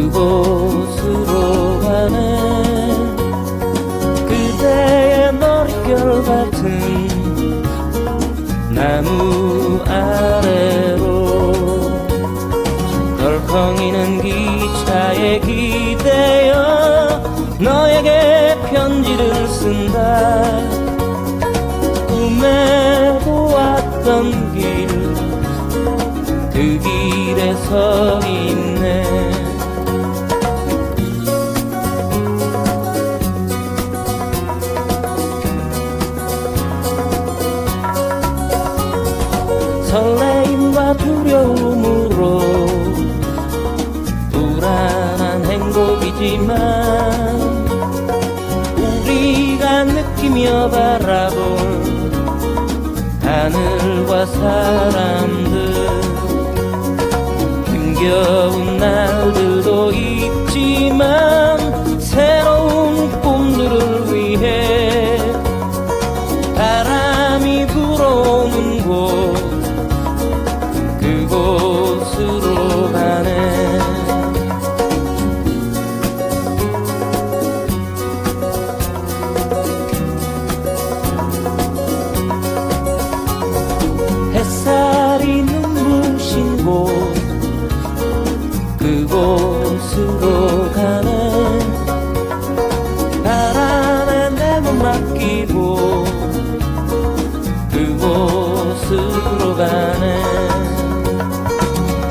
다른 곳으로 가는 그대의 머릿결 같은 나무 아래로 덜컹이는 기차에 기대어 너에게 편지를 쓴다. 꿈에 보았던 길 그 길에서 있는 행복이지만 우리가 느끼며 바라본 하늘과 사람들 힘겨운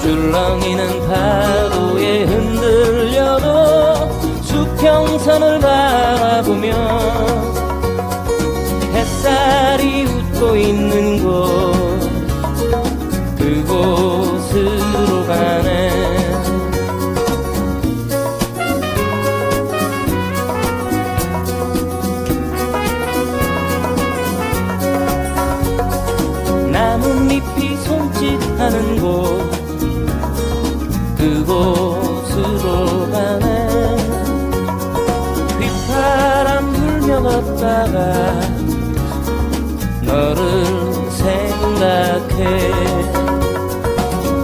줄렁이는 파도에 흔들려도 수평선을 바라보며 그곳으로 가네. 휘파람 불며 걷다가 너를 생각해.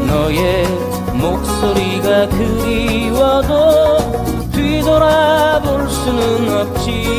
너의 목소리가 그리워도 뒤돌아볼 수는 없지